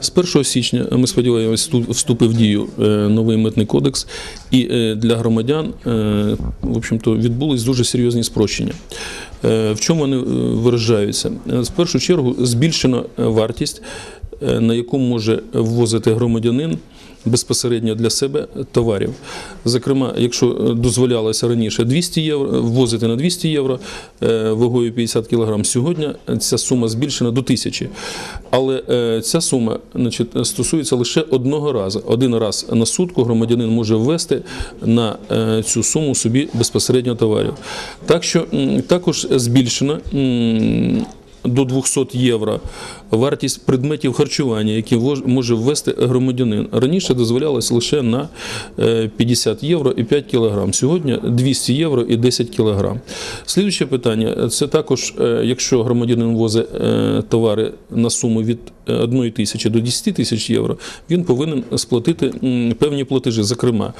З 1 січня ми сподіваємось, вступ- вступив в дію е, новий митний кодекс, і е, для громадян е, в общем-то, відбулись дуже серйозні спрощення. В чому вони виражаються? З першу чергу збільшена вартість, на яку може ввозити громадянин безпосередньо для себе товарів. Зокрема, якщо е, дозволялося раніше 200 євро, ввозити на 200 євро е, вагою 50 кг, сьогодні ця сума збільшена до 1000. Але е, ця сума значить, стосується лише одного разу. Один раз на сутку громадянин може ввести на цю суму собі безпосередньо товарів. Так що також збільшено. До 200 євро вартість предметів харчування, які може ввести громадянин. Раніше дозволялось лише на е, 50 євро і 5 кілограм. Сьогодні 200 євро і 10 кілограм. Слідуюче питання це також, е, якщо громадянин возить е, товари на суму від 1 тисячі до 10 тисяч євро, він повинен сплатити певні платежі. Зокрема,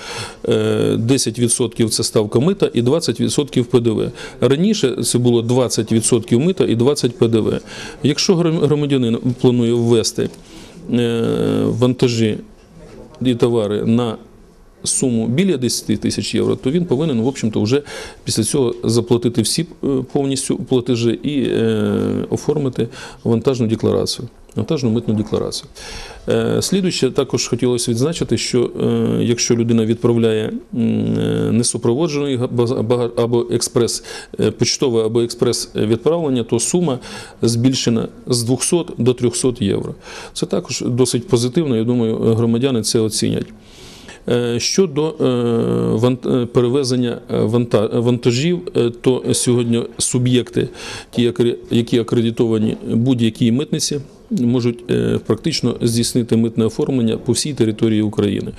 е, 10% це ставка мита і 20% ПДВ. Раніше це було 20% мита і 20% ПДВ. Якщо громадянин планує ввести е, вантажі і товари на суму біля 10 тисяч євро, то він повинен, в общем-то, вже після цього заплатити всі е, повністю платежі і е, оформити вантажну декларацію. Вантажну митну декларацію. Е, Слідуюче також хотілося відзначити, що е, якщо людина відправляє е, несупроводжений або експрес, почтове або експрес відправлення, то сума збільшена з 200 до 300 євро. Це також досить позитивно. Я думаю, громадяни це оцінять. Щодо перевезення вантажів, то сьогодні суб'єкти, які акредитовані будь-якій митниці, можуть е, практично здійснити митне оформлення по всій території України.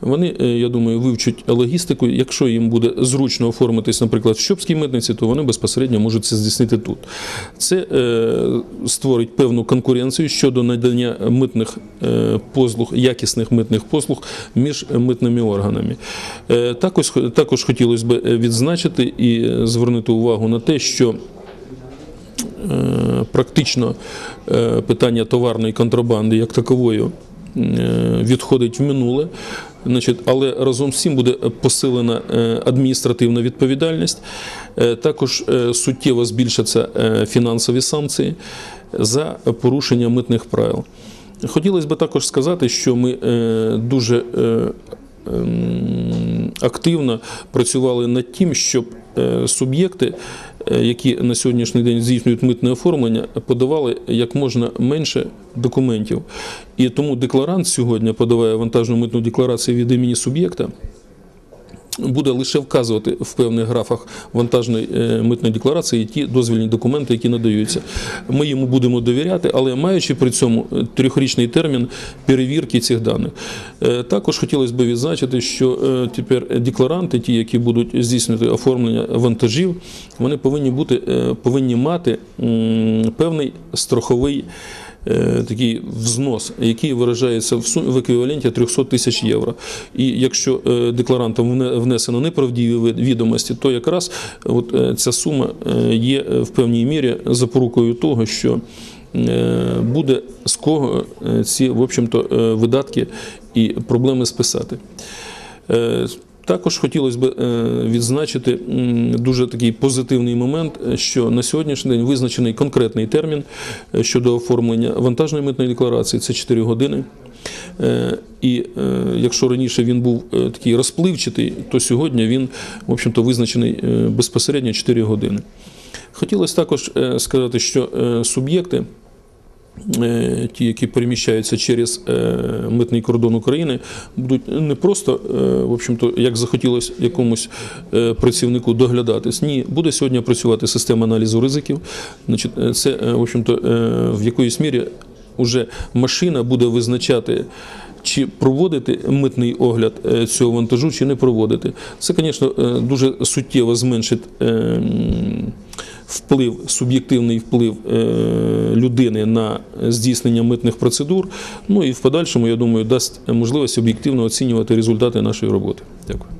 Вони, е, я думаю, вивчать логістику. Якщо їм буде зручно оформитись, наприклад, в Щопській митниці, то вони безпосередньо можуть це здійснити тут. Це е, створить певну конкуренцію щодо надання митних послуг, якісних митних послуг між митними органами. Також, також хотілося б відзначити і звернути увагу на те, що практично е, питання товарної контрабанди як такової е, відходить в минуле. Але разом з цим буде посилена е, адміністративна відповідальність. Також суттєво збільшаться фінансові санкції за порушення митних правил. Хотілося б також сказати, що ми дуже ем, активно працювали над тим, щоб суб'єкти, які на сьогоднішній день здійснюють митне оформлення, подавали як можна менше документів. І тому декларант сьогодні подаває вантажну митну декларацію від імені суб'єкта. Буде лише вказувати в певних графах вантажної е, митної декларації ті дозвільні документи, які надаються. Ми йому будемо довіряти, але маючи при цьому е, трьохрічний термін перевірки цих даних. Е, Також хотілося б відзначити, що тепер декларанти, ті, які будуть здійснювати оформлення вантажів, вони повинні бути повинні мати певний страховий. Е, Такий взнос, який виражається в еквіваленті 300 тисяч євро. І якщо е, декларантом вне- внесено неправдиві відомості, то якраз от е, ця сума є в певній мірі запорукою того, що буде з кого ці в видатки і проблеми списати. Також хотілося б е, відзначити дуже такий позитивний момент, е, що на сьогоднішній день визначений конкретний термін е, щодо оформлення вантажної митної декларації це 4 години. І якщо раніше він був такий розпливчатий, то сьогодні він, в общем-то, визначений безпосередньо 4 години. Хотілося також сказати, що суб'єкти ті, які переміщаються через е, митний кордон України, будуть не просто, е, в общем-то, як захотілося якомусь е, працівнику доглядатись. Ні, буде сьогодні працювати система аналізу ризиків. Значить, е, це, е, в общем-то, е, в якоїсь мірі вже машина буде визначати. Чи проводити митний огляд е, цього вантажу, чи не проводити. Це, звісно, е, дуже суттєво зменшить е, м, вплив, суб'єктивний вплив е, людини на здійснення митних процедур. Ну і в подальшому, я думаю, дасть можливість об'єктивно оцінювати результати нашої роботи. Дякую.